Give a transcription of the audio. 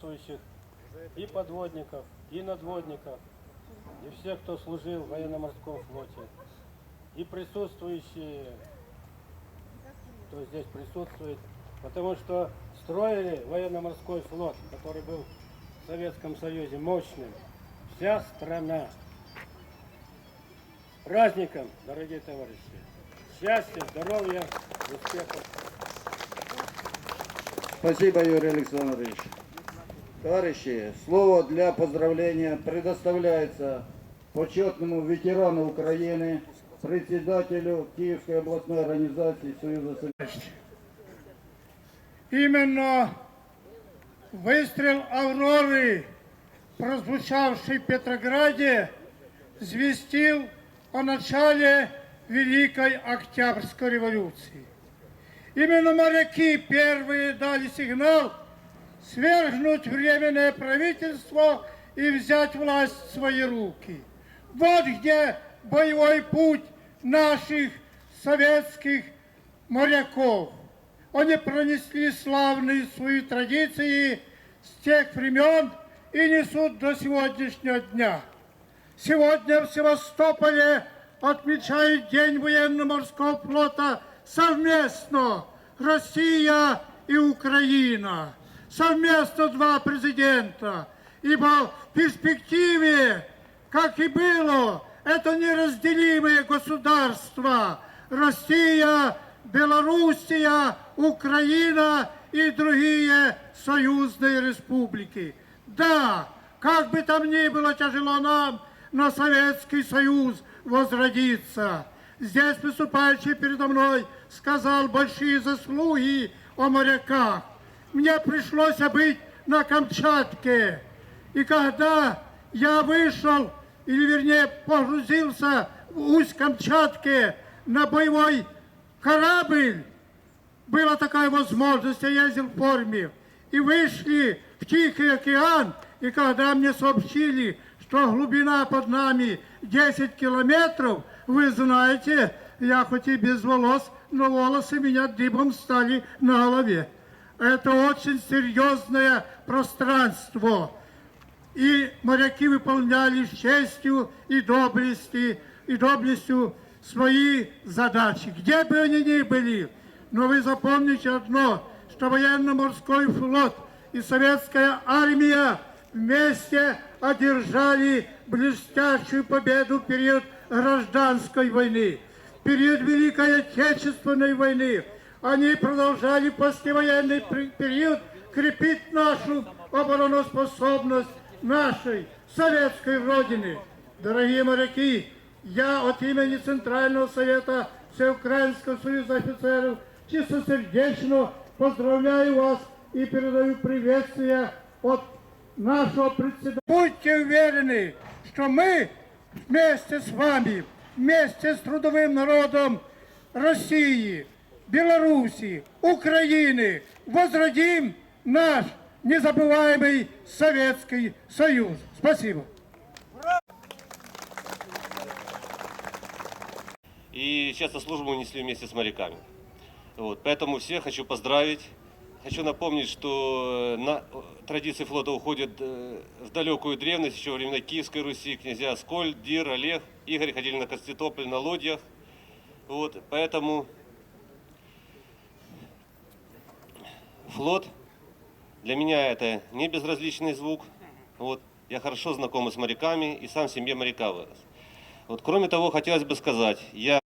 присутствующих и подводников, и надводников, и всех, кто служил в военно-морском флоте, и присутствующие, кто здесь присутствует, потому что строили военно-морской флот, который был в Советском Союзе мощным, вся страна. Праздником, дорогие товарищи! Счастья, здоровья, успехов! Спасибо, Юрий Александрович. Товарищи, слово для поздравления предоставляется почетному ветерану Украины, председателю Киевской областной организации Союза Советских. Именно выстрел «Авроры», прозвучавший в Петрограде, звестил о начале Великой Октябрьской революции. Именно моряки первые дали сигнал свергнуть временное правительство и взять власть в свои руки. Вот где боевой путь наших советских моряков. Они пронесли славные свои традиции с тех времен и несут до сегодняшнего дня. Сегодня в Севастополе отмечают День военно-морского флота совместно Россия и Украина. Совместно два президента. Ибо в перспективе, как и было, это неразделимые государства. Россия, Белоруссия, Украина и другие союзные республики. Да, как бы там ни было тяжело нам, но Советский Союз возродится. Здесь выступающий передо мной сказал большие заслуги о моряках. Мне пришлось быть на Камчатке. И когда я вышел, или вернее погрузился в усть Камчатки на боевой корабль, была такая возможность, я ездил в форме, и вышли в Тихий океан, и когда мне сообщили, что глубина под нами 10 километров, вы знаете, я хоть и без волос, но волосы меня дыбом стали на голове. Это очень серьезное пространство. И моряки выполняли с честью и доблестью, и доблестью свои задачи, где бы они ни были. Но вы запомните одно, что военно-морской флот и советская армия вместе одержали блестящую победу в период гражданской войны, в период Великой Отечественной войны. Они продолжали послевоенный период крепить нашу обороноспособность нашей советской Родины. Дорогие моряки, я от имени Центрального Совета Всеукраинского Союза офицеров чистосердечно поздравляю вас и передаю приветствие от нашего председателя. Будьте уверены, что мы вместе с вами, вместе с трудовым народом России, Белоруссии, Украины возродим наш незабываемый Советский Союз. Спасибо. и часто службу несли вместе с моряками. Вот, поэтому всех хочу поздравить. Хочу напомнить, что на, традиции флота уходят э, в далекую древность, еще во времена Киевской Руси, князья Сколь, Дир, Олег, Игорь ходили на Константинополь на лодьях. Вот, поэтому флот для меня это не безразличный звук. Вот, я хорошо знаком с моряками и сам в семье моряка вырос. Вот, кроме того, хотелось бы сказать, я